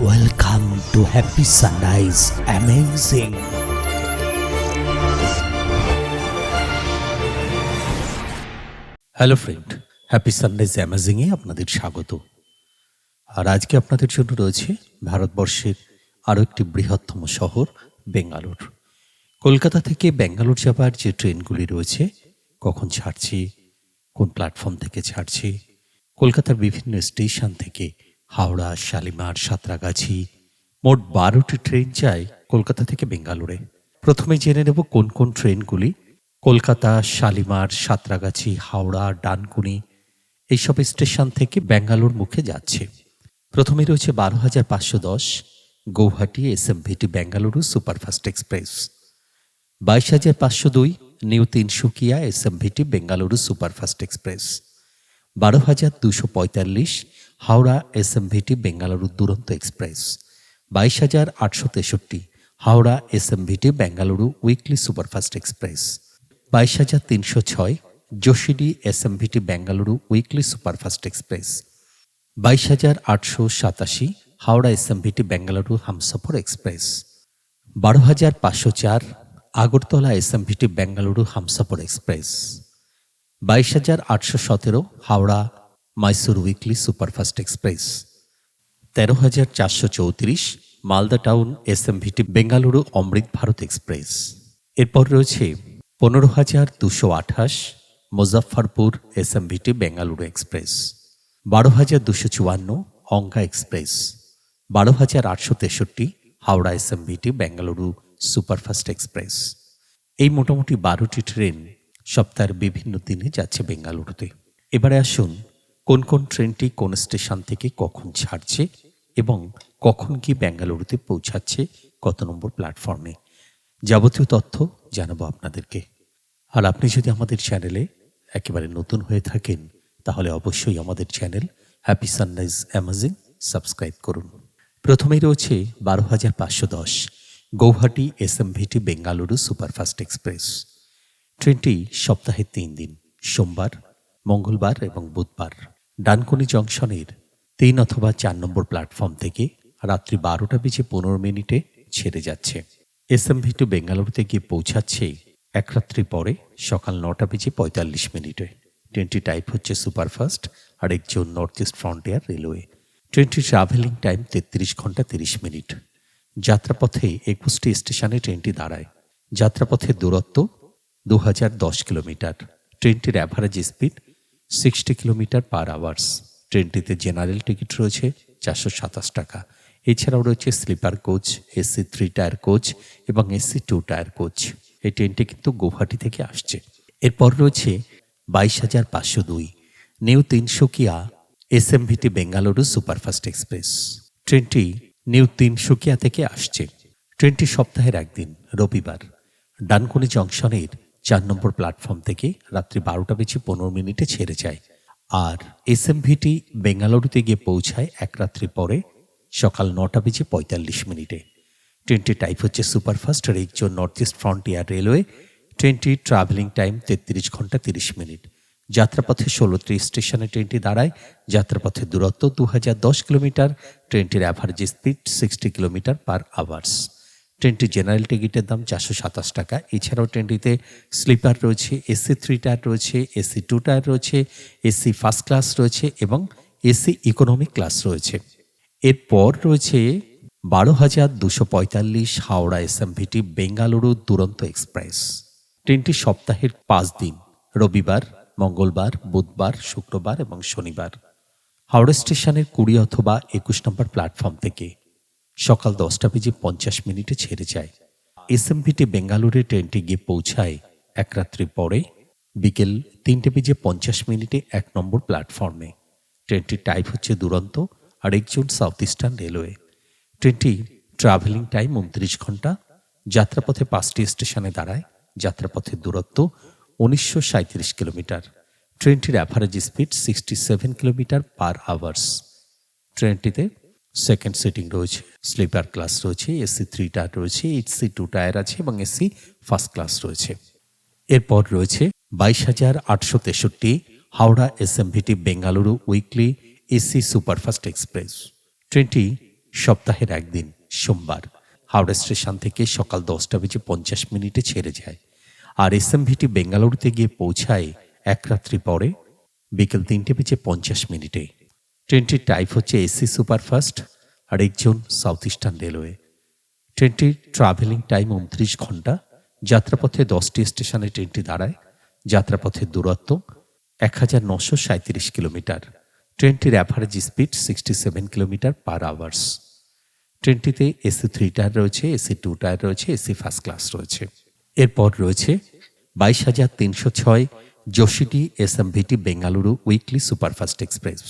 Welcome to Happy Sunrise. Amazing. Hello friend happy sunrise অ্যামাজিংয়ে আপনাদের স্বাগত। আর আজকে আপনাদের জন্য রয়েছে ভারতবর্ষের আরও একটি বৃহত্তম শহর, বেঙ্গালুর। কলকাতা থেকে ব্যাঙ্গালোর যাবার যে ট্রেনগুলি রয়েছে, কখন ছাড়ছে, কোন প্ল্যাটফর্ম থেকে ছাড়ছে, কলকাতার বিভিন্ন স্টেশন থেকে হাওড়া, শালিমার, সাঁতরাগাছি। মোট বারোটি ট্রেন যায় কলকাতা থেকে বেঙ্গালুরে। প্রথমে জেনে নেব কোন কোন ট্রেনগুলি কলকাতা, শালিমার, সাঁতরাগাছি, হাওড়া, ডানকুনি এইসব স্টেশন থেকে ব্যাঙ্গালোর মুখে যাচ্ছে। প্রথমে রয়েছে বারো হাজার পাঁচশো দশ Guwahati SMVT Bengaluru superfast express. বাইশ হাজার পাঁচশো দুই new Tinsukia SMVT Bengaluru superfast express. বারো হাজার দুশো পঁয়তাল্লিশ Howrah S M SMVT Bengaluru Duronto express, বাইশ হাজার আটশো তেষট্টি Howrah S M SMVT Bengaluru weekly superfast express, বাইশ হাজার তিনশো ছয় Jasidih SMVT Bengaluru weekly superfast express, বাইশ হাজার আটশো সাতাশি Howrah S M SMVT Bengaluru Humsafar express, বারো হাজার পাঁচশো চার Agartala S M SMVT Bengaluru Humsafar express, বাইশ হাজার আটশো সতেরো Howrah Mysore weekly superfast express তেরো হাজার চারশো চৌত্রিশ Malda town SMVT Bengaluru Amrit Bharat express. এরপর রয়েছে পনেরো হাজার দুশো আঠাশ মুজফ্ফরপুর এসএমভিটি বেঙ্গালুরু এক্সপ্রেস। বারো হাজার দুশো চুয়ান্ন অঙ্কা এক্সপ্রেস। বারো হাজার আটশো তেষট্টি Howrah SMVT Bengaluru superfast express. এই মোটামুটি বারোটি ট্রেন সপ্তাহের বিভিন্ন দিনে যাচ্ছে বেঙ্গালুরুতে। এবারে আসুন কোন কোন ট্রেনটি কোন স্টেশন থেকে কখন ছাড়ছে এবং কখন কি বেঙ্গালুরুতে পৌঁছাচ্ছে কত নম্বর প্ল্যাটফর্মে? যাবতীয় তথ্য জানাব আপনাদেরকে। আর আপনি যদি আমাদের চ্যানেলে একেবারে নতুন হয়ে থাকেন, তাহলে অবশ্যই আমাদের channel Happy Sunrise Amazing subscribe করুন। প্রথমেই রয়েছে বারো হাজার পাঁচশো দশ, Guwahati SMVT Bengaluru superfast express. ট্রেনটি সপ্তাহে তিন দিন, সোমবার, মঙ্গলবার এবং বুধবার। ডানকুনি জংশনের তিন অথবা চার নম্বর প্ল্যাটফর্ম থেকে রাত্রি বারোটা বেজে পনেরো মিনিটে ছেড়ে যাচ্ছে। এসএমভি টু বেঙ্গালুরুতে গিয়ে পৌঁছাচ্ছে এক রাত্রি পরে সকাল নটা বেজে পঁয়তাল্লিশ মিনিটে। ট্রেনটি টাইপ হচ্ছে সুপারফাস্ট আর একজন নর্থ ইস্ট ফ্রন্টিয়ার রেলওয়ে। ট্রেনটির ট্রাভেলিং টাইম তেত্রিশ ঘণ্টা তিরিশ মিনিট। যাত্রাপথে একুশটি স্টেশনে ট্রেনটি দাঁড়ায়। যাত্রাপথের দূরত্ব দু হাজার দশ কিলোমিটার। ট্রেনটির average speed sixty kilometre per hours ট্রেনটিতে general ticket রয়েছে চারশো সাতাশ টাকা। এছাড়াও রয়েছে sleeper coach AC three tier coach এবং এসি টু টায়ার কোচ এই ট্রেনটি কিন্তু গৌহাটি থেকে আসছে। এরপর রয়েছে বাইশ হাজার পাঁচশো দুই। New Tinsukia SMVT Bengaluru superfast express ট্রেনটি নিউ তিনসুকিয়া থেকে আসছে। ট্রেনটি সপ্তাহের একদিন, রবিবার। ডানকুনি জংশনের চার নম্বর প্ল্যাটফর্ম থেকে রাত্রি বারোটা বেজে পনেরো মিনিটে ছেড়ে যায়। আর এসএমভিটি বেঙ্গালুরুতে গিয়ে পৌঁছায় এক রাত্রি পরে সকাল নটা বেজে পঁয়তাল্লিশ মিনিটে। ট্রেনটি টাইপ হচ্ছে সুপারফাস্ট আর একজন নর্থ ইস্ট ফ্রন্টিয়ার রেলওয়ে ট্রেনটির ট্রাভেলিং টাইম তেত্রিশ ঘণ্টা তিরিশ মিনিট। যাত্রাপথে ষোলোটি স্টেশনে ট্রেনটি দাঁড়ায়। যাত্রাপথের দূরত্ব দু হাজার দশ কিলোমিটার। ট্রেনটির average speed sixty kilometre per hours ট্রেনটি জেনারেল টিকিটের দাম চারশো সাতাশ টাকা। এছাড়াও ট্রেনটিতে স্লিপার রয়েছে এসি থ্রি টায়ার রয়েছে এসি টু টায়ার রয়েছে এসি ফার্স্ট ক্লাস রয়েছে এবং এসি ইকোনমিক ক্লাস রয়েছে। এরপর রয়েছে বারো হাজার দুশো পঁয়তাল্লিশ হাওড়া এসএমভিটি বেঙ্গালুরু দুরন্ত এক্সপ্রেস। ট্রেনটি সপ্তাহের পাঁচ দিন, রবিবার, মঙ্গলবার, বুধবার, শুক্রবার এবং শনিবার। হাওড়া স্টেশনের কুড়ি অথবা একুশ নম্বর প্ল্যাটফর্ম থেকে। সকাল দশটা বেজে পঞ্চাশ মিনিটে ছেড়ে যায়। এসএমভিটি বেঙ্গালুরে ট্রেনটি গিয়ে পৌঁছায় এক রাত্রি পরে, বিকেল তিনটে বেজে পঞ্চাশ মিনিটে এক নম্বর প্ল্যাটফর্মে। ট্রেনটির টাইপ হচ্ছে দুরন্ত আর একজন সাউথ ইস্টার্ন রেলওয়ে। ট্রেনটি ট্রাভেলিং টাইম উনত্রিশ ঘণ্টা, যাত্রাপথে পাঁচটি স্টেশনে দাঁড়ায় যাত্রাপথের দূরত্ব উনিশশো সাঁত্রিশ কিলোমিটার। ট্রেনটির average speed sixty seven kilometre per hours ট্রেনটিতে second sitting রয়েছে স্লিপার ক্লাস রয়েছে এসি থ্রি টায়ার রয়েছে এইচসি টু টায়ার আছে এবং এসি ফার্স্ট ক্লাস রয়েছে। এরপর রয়েছে বাইশ হাজার আটশো তেষট্টি Howrah SMVT Bengaluru weekly AC superfast express ট্রেনটি সপ্তাহের একদিন, সোমবার। হাওড়া স্টেশন থেকে সকাল দশটা বেজে পঞ্চাশ মিনিটে ছেড়ে যায়। আর এসএমভিটি বেঙ্গালুরুতে গিয়ে পৌঁছায় এক রাত্রি পরে, বিকেল তিনটে বেজে পঞ্চাশ মিনিটে। ট্রেনটির টাইপ হচ্ছে এসি সুপারফাস্ট আর একজন সাউথ ইস্টার্ন রেলওয়ে ট্রেনটির ট্রাভেলিং টাইম উনত্রিশ ঘণ্টা, যাত্রাপথে দশটি স্টেশনে ট্রেনটি দাঁড়ায় যাত্রাপথের দূরত্ব এক হাজার নশো সাঁত্রিশ কিলোমিটার। ট্রেনটির average speed sixty seven kilometre per hours ট্রেনটিতে AC three tier রয়েছে এসি টু টায়ার রয়েছে এসি ফার্স্ট ক্লাস রয়েছে। এরপর রয়েছে বাইশ হাজার তিনশো ছয় যোশিটি SMVT Bengaluru weekly superfast express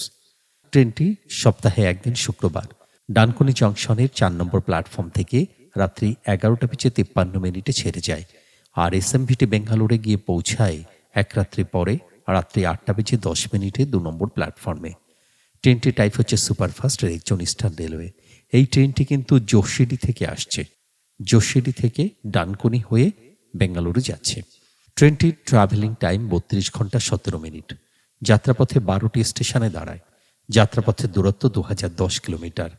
ট্রেনটি সপ্তাহে একদিন শুক্রবার ডানকুনি জংশনের চার নম্বর প্ল্যাটফর্ম থেকে রাত্রি এগারোটা পিছিয়ে তিপ্পান্ন মিনিটে ছেড়ে যায় আর এস এসএমভিটি বেঙ্গালুরে গিয়ে পৌঁছায় এক রাত্রি পরে রাত্রি আটটা বেজে দশ মিনিটে দু নম্বর প্ল্যাটফর্মে। ট্রেনটি টাইপ হচ্ছে সুপারফাস্ট রেকজন ইস্টার্ন রেলওয়ে। এই ট্রেনটি কিন্তু যোশিডি থেকে আসছে। যোশিডি থেকে ডানকুনি হয়ে বেঙ্গালুরু যাচ্ছে। ট্রেনটির ট্রাভেলিং টাইম বত্রিশ ঘণ্টা সতেরো মিনিট। যাত্রাপথে বারোটি স্টেশনে দাঁড়ায়। যাত্রাপথের দূরত্ব দু কিলোমিটার।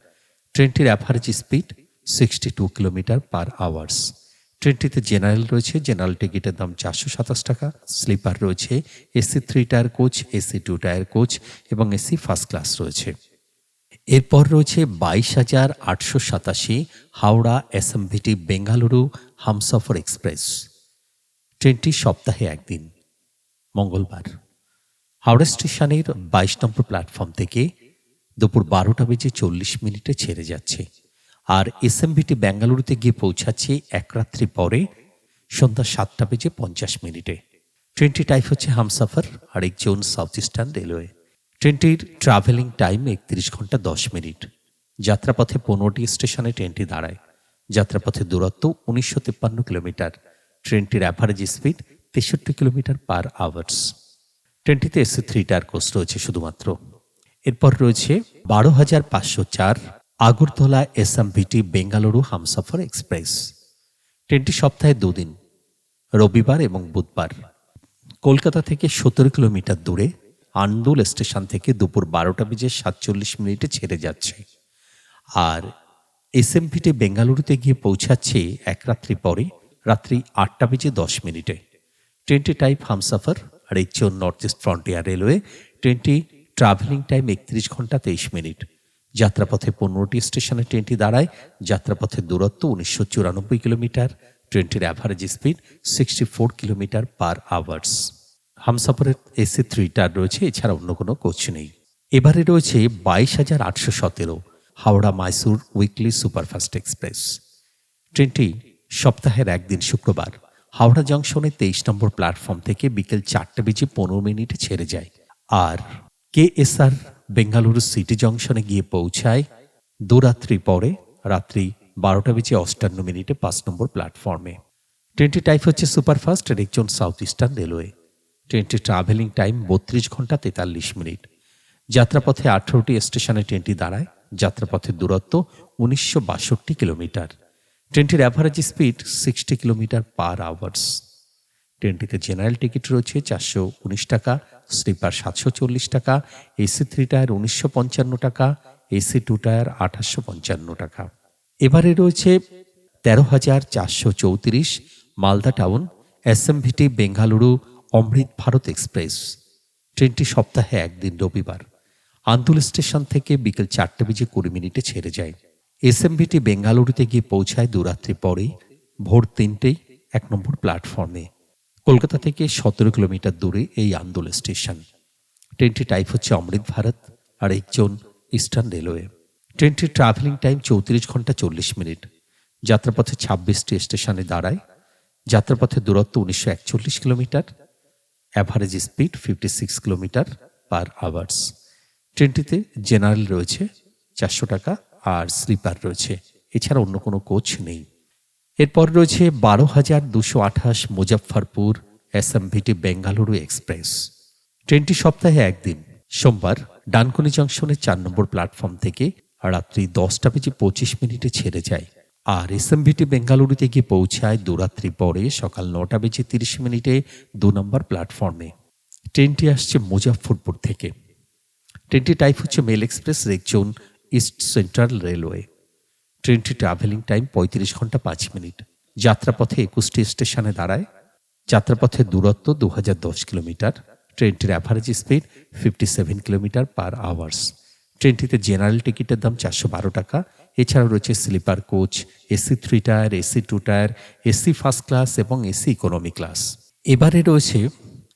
ট্রেনটির average speed sixty two kilometre per hours ট্রেনটিতে general রয়েছে জেনারেল টিকিটের দাম চারশো সাতাশ টাকা স্লিপার রয়েছে, AC three tier coach AC two tier coach এবং এসি ফার্স্ট ক্লাস রয়েছে। এরপর রয়েছে বাইশ হাজার আটশো সাতাশি হাওড়া এসএমভিটি বেঙ্গালুরু হামসফর এক্সপ্রেস। ট্রেনটি সপ্তাহে একদিন, মঙ্গলবার। হাওড়া স্টেশনের বাইশ নম্বর প্ল্যাটফর্ম থেকে দুপুর বারোটা বেজে চল্লিশ মিনিটে ছেড়ে যাচ্ছে আর এসএমভিটি বেঙ্গালুরুতে গিয়ে পৌঁছাচ্ছে এক রাত্রি পরে সন্ধ্যা সাতটা বেজে পঞ্চাশ মিনিটে। ট্রেনটি টাইপ হচ্ছে হামসাফার আর একজন সাউথ ইস্টার্ন রেলওয়ে। ট্রেনটির ট্রাভেলিং টাইম একত্রিশ ঘণ্টা দশ মিনিট। যাত্রাপথে পনেরোটি স্টেশনে ট্রেনটি দাঁড়ায়। যাত্রাপথে দূরত্ব উনিশশো তিপ্পান্ন কিলোমিটার। ট্রেনটির অ্যাভারেজ স্পিড তেষট্টি কিলোমিটার পার আওয়ার্স ট্রেনটিতে এসি থ্রি টায়ার কোচ রয়েছে শুধুমাত্র। এরপর রয়েছে বারো হাজার পাঁচশো চার Agartala S SMVT Bengaluru Humsafar express. ট্রেনটি সপ্তাহে দুদিন, রবিবার এবং বুধবার। কলকাতা থেকে সতেরো কিলোমিটার দূরে আন্দুল স্টেশন থেকে দুপুর বারোটা বেজে সাতচল্লিশ মিনিটে ছেড়ে যাচ্ছে। আর এসএমভিটি বেঙ্গালুরুতে গিয়ে পৌঁছাচ্ছে এক রাত্রি পরে, রাত্রি আটটা বেজে দশ মিনিটে। ট্রেনটি টাইপ হামসাফার আর এইচ নর্থ ইস্ট ফ্রন্টিয়ার রেলওয়ে ট্রেনটি ট্রাভেলিং টাইম একত্রিশ ঘণ্টা তেইশ মিনিট। যাত্রাপথে পনেরোটি স্টেশনে ট্রেনটি দাঁড়ায়। যাত্রাপথের দূরত্ব উনিশশো চুরানব্বই কিলোমিটার। ট্রেনটির average speed sixty four kilometre per hours হামসাফারের AC three tier রয়েছে এছাড়া অন্য কোনো কোচ নেই। এবারে রয়েছে বাইশ হাজার আটশো সতেরো Howrah Mysore weekly superfast express. ট্রেনটি সপ্তাহের একদিন শুক্রবার। হাওড়া জংশনের তেইশ নম্বর প্ল্যাটফর্ম থেকে বিকেল চারটে বেজে পনেরো মিনিটে ছেড়ে যায়। আর K S R Bengaluru City জংশনে গিয়ে পৌঁছায় দুরাত্রি পরে রাত্রি বারোটা বেজে অষ্টান্ন মিনিটে পাঁচ নম্বর প্ল্যাটফর্মে। ট্রেনটি টাইপ হচ্ছে সুপারফাস্ট, আর একজন সাউথ ইস্টার্ন রেলওয়ে। ট্রেনটির ট্রাভেলিং টাইম বত্রিশ ঘণ্টা তেতাল্লিশ মিনিট। যাত্রাপথে আঠারোটি স্টেশনে ট্রেনটি দাঁড়ায়। যাত্রাপথের দূরত্ব উনিশশো বাষট্টি কিলোমিটার। ট্রেনটির average speed sixty kilometre per hours ট্রেনটিতে general ticket রয়েছে চারশো উনিশ টাকা স্লিপার সাতশো চল্লিশ টাকা এসি থ্রি টায়ার উনিশশো পঞ্চান্ন টাকা এসি টু টায়ার আঠাশশো পঞ্চান্ন টাকা। এবারে রয়েছে তেরো হাজার চারশো চৌত্রিশ Malda Town SMVT Bengaluru Amrit Bharat express. ট্রেনটি সপ্তাহে একদিন রবিবার। আন্দুল স্টেশন থেকে বিকেল চারটে বেজে কুড়ি মিনিটে ছেড়ে যায়। এসএমভিটি বেঙ্গালুরুতে গিয়ে পৌঁছায় দুরাত্রি পরেই ভোর তিনটেই এক নম্বর প্ল্যাটফর্মে কলকাতা থেকে সতেরো কিলোমিটার দূরে এই আন্দোল স্টেশন। ট্রেনটি টাইপ হচ্ছে অমৃত ভারত আর একজন ইস্টার্ন রেলওয়ে ট্রেনটির ট্রাভেলিং টাইম চৌত্রিশ ঘণ্টা চল্লিশ মিনিট। যাত্রাপথে ছাব্বিশটি স্টেশনে দাঁড়ায়। যাত্রাপথের দূরত্ব উনিশশো একচল্লিশ kilometre. Average speed fifty six kilometre per hours ট্রেনটিতে general রয়েছে চারশো টাকা। আর স্লিপার রয়েছে। এছাড়া অন্য কোনো কোচ নেই। এরপর রয়েছে বারো হাজার দুশো আঠাশ মুজফ্ফরপুর এসএমভিটি বেঙ্গালুরু এক্সপ্রেস। ট্রেনটি সপ্তাহে একদিন, সোমবার ডানকুনি জংশনের চার নম্বর প্ল্যাটফর্ম থেকে রাত্রি দশটা বেজে পঁচিশ মিনিটে ছেড়ে যায়। আর এসএমভিটি বেঙ্গালুরুতে গিয়ে পৌঁছায় দুরাত্রি পরে সকাল নটা বেজে তিরিশ মিনিটে দু নম্বর প্ল্যাটফর্মে। ট্রেনটি আসছে মুজাফরপুর থেকে। ট্রেনটি টাইপ হচ্ছে mail express rake zone East Central Railway. ট্রেনটি ট্রাভেলিং টাইম পঁয়ত্রিশ ঘণ্টা পাঁচ মিনিট। যাত্রাপথে একুশটি স্টেশনে দাঁড়ায়। যাত্রাপথের দূরত্ব দু কিলোমিটার। ট্রেনটির average speed fifty seven kilometre per hours ট্রেনটিতে general টিকিটের দাম চারশো বারো টাকা। এছাড়াও রয়েছে sleeper coach AC three tier AC two tier AC first class এবং এসি ইকোনমি ক্লাস এবারে রয়েছে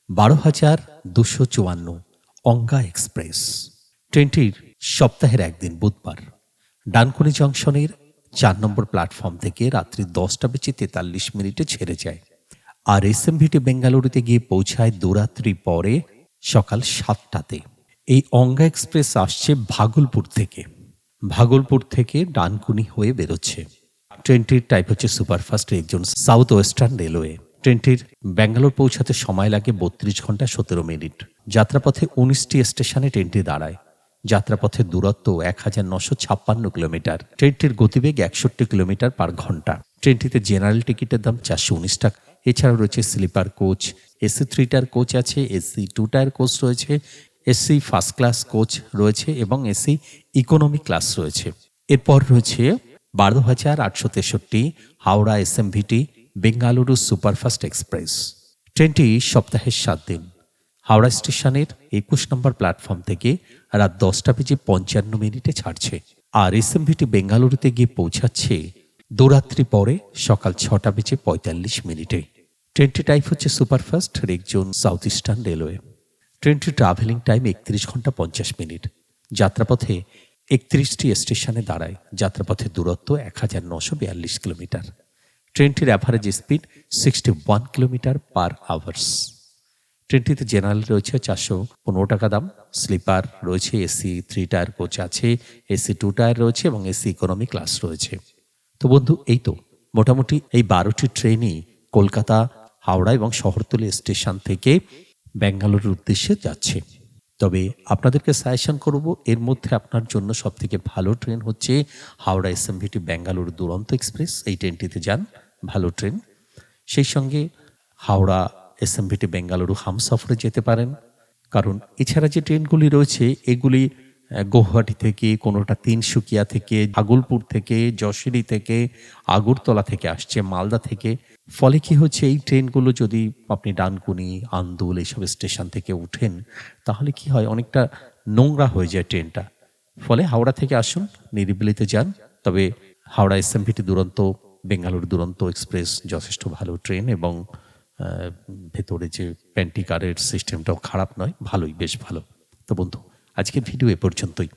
বারো হাজার দুশো চুয়ান্ন অঙ্গা এক্সপ্রেস। ট্রেনটির সপ্তাহের একদিন বুধবার, ডানকুনি জংশনের চার নম্বর প্ল্যাটফর্ম থেকে রাত্রি দশটা বেজে তেতাল্লিশ মিনিটে ছেড়ে যায় আর এসএমভিটি বেঙ্গালুরুতে গিয়ে পৌঁছায় দুরাত্রি পরে সকাল সাতটাতে। এই অঙ্গা এক্সপ্রেস আসছে ভাগলপুর থেকে। ভাগলপুর থেকে ডানকুনি হয়ে বেরোচ্ছে। ট্রেনটির টাইপ হচ্ছে সুপারফাস্ট একজন সাউথ ওয়েস্টার্ন রেলওয়ে ট্রেনটির ব্যাঙ্গালোর পৌঁছাতে সময় লাগে বত্রিশ ঘণ্টা সতেরো মিনিট। যাত্রাপথে উনিশটি স্টেশনে ট্রেনটি দাঁড়ায়। যাত্রাপথের দূরত্ব এক হাজার নশো ছাপ্পান্ন কিলোমিটার। ট্রেনটির গতিবেগ একষট্টি কিলোমিটার পার ঘণ্টা। ট্রেনটিতে জেনারেল টিকিটের দাম চারশো উনিশ টাকা। এছাড়াও রয়েছে sleeper coach, AC three tier coach আছে, এসি টু টায়ার কোচ রয়েছে, এসি ফার্স্ট ক্লাস কোচ রয়েছে এবং এসি ইকোনমি ক্লাস রয়েছে। এরপর রয়েছে বারো হাজার আটশো তেষট্টি Howrah S M SMVT Bengaluru superfast express. ট্রেনটি সপ্তাহের সাত দিন। হাওড়া স্টেশনের একুশ নম্বর প্ল্যাটফর্ম থেকে রাত দশটা বেজে পঞ্চান্ন মিনিটে ছাড়ছে। আর এসএমভিটি বেঙ্গালুরুতে গিয়ে পৌঁছাচ্ছে দুরাত্রি পরে সকাল ছটা বেজে পঁয়তাল্লিশ মিনিটে। ট্রেনটি টাইপ হচ্ছে superfast rake zone South Eastern Railway. ট্রেনটি ট্রাভেলিং টাইম একত্রিশ ঘণ্টা পঞ্চাশ মিনিট। যাত্রাপথে একত্রিশটি স্টেশনে দাঁড়ায়। যাত্রাপথের দূরত্ব এক হাজার নশো বিয়াল্লিশ কিলোমিটার। ট্রেনটির average speed sixty one kilometre per hours ট্রেনটিতে general রয়েছে চারশো পনেরো টাকা দাম, স্লিপার রয়েছে, এসি থ্রি টায়ার কোচ আছে, এসি টু টায়ার রয়েছে এবং এসি ইকোনমি ক্লাস রয়েছে। তো বন্ধু, এই তো মোটামুটি এই বারোটি ট্রেনই কলকাতা, হাওড়া এবং শহরতলি স্টেশন থেকে ব্যাঙ্গালোরের উদ্দেশ্যে যাচ্ছে। তবে আপনাদেরকে সাজেশন করব, এর মধ্যে আপনার জন্য সবথেকে ভালো ট্রেন হচ্ছে হাওড়া এসএমভিটি ব্যাঙ্গালুরু দুরন্ত এক্সপ্রেস। এই ট্রেনটিতে যান, ভালো ট্রেন। সেই সঙ্গে হাওড়া এসএমভিটি বেঙ্গালুরু হামসফরে যেতে পারেন। কারণ এছাড়া যে ট্রেনগুলি রয়েছে, এগুলি গৌহাটি থেকে, কোনোটা তিনসুকিয়া থেকে ভাগলপুর থেকে, যশোরি থেকে, আগরতলা থেকে আসছে, মালদা থেকে। ফলে কি হচ্ছে, এই ট্রেনগুলো যদি আপনি ডানকুনি, আন্দুল এইসব স্টেশন থেকে উঠেন, তাহলে কি হয়, অনেকটা নোংরা হয়ে যায় ট্রেনটা। ফলে হাওড়া থেকে আসুন, নিরিবিলিতে যান। তবে হাওড়া এসএমভিটি দুরন্ত বেঙ্গালুরু দুরন্ত এক্সপ্রেস যথেষ্ট ভালো ট্রেন এবং ভেতরে যে প্যান্টিকারের সিস্টেমটাও খারাপ নয়, ভালোই, বেশ ভালো। তো বন্ধু, আজকের ভিডিও এ পর্যন্তই।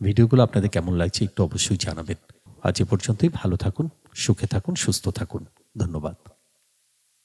ভিডিওগুলো আপনাদের কেমন লাগছে একটু অবশ্যই জানাবেন। আজ এ পর্যন্তই, ভালো থাকুন, সুখে থাকুন, সুস্থ থাকুন। ধন্যবাদ।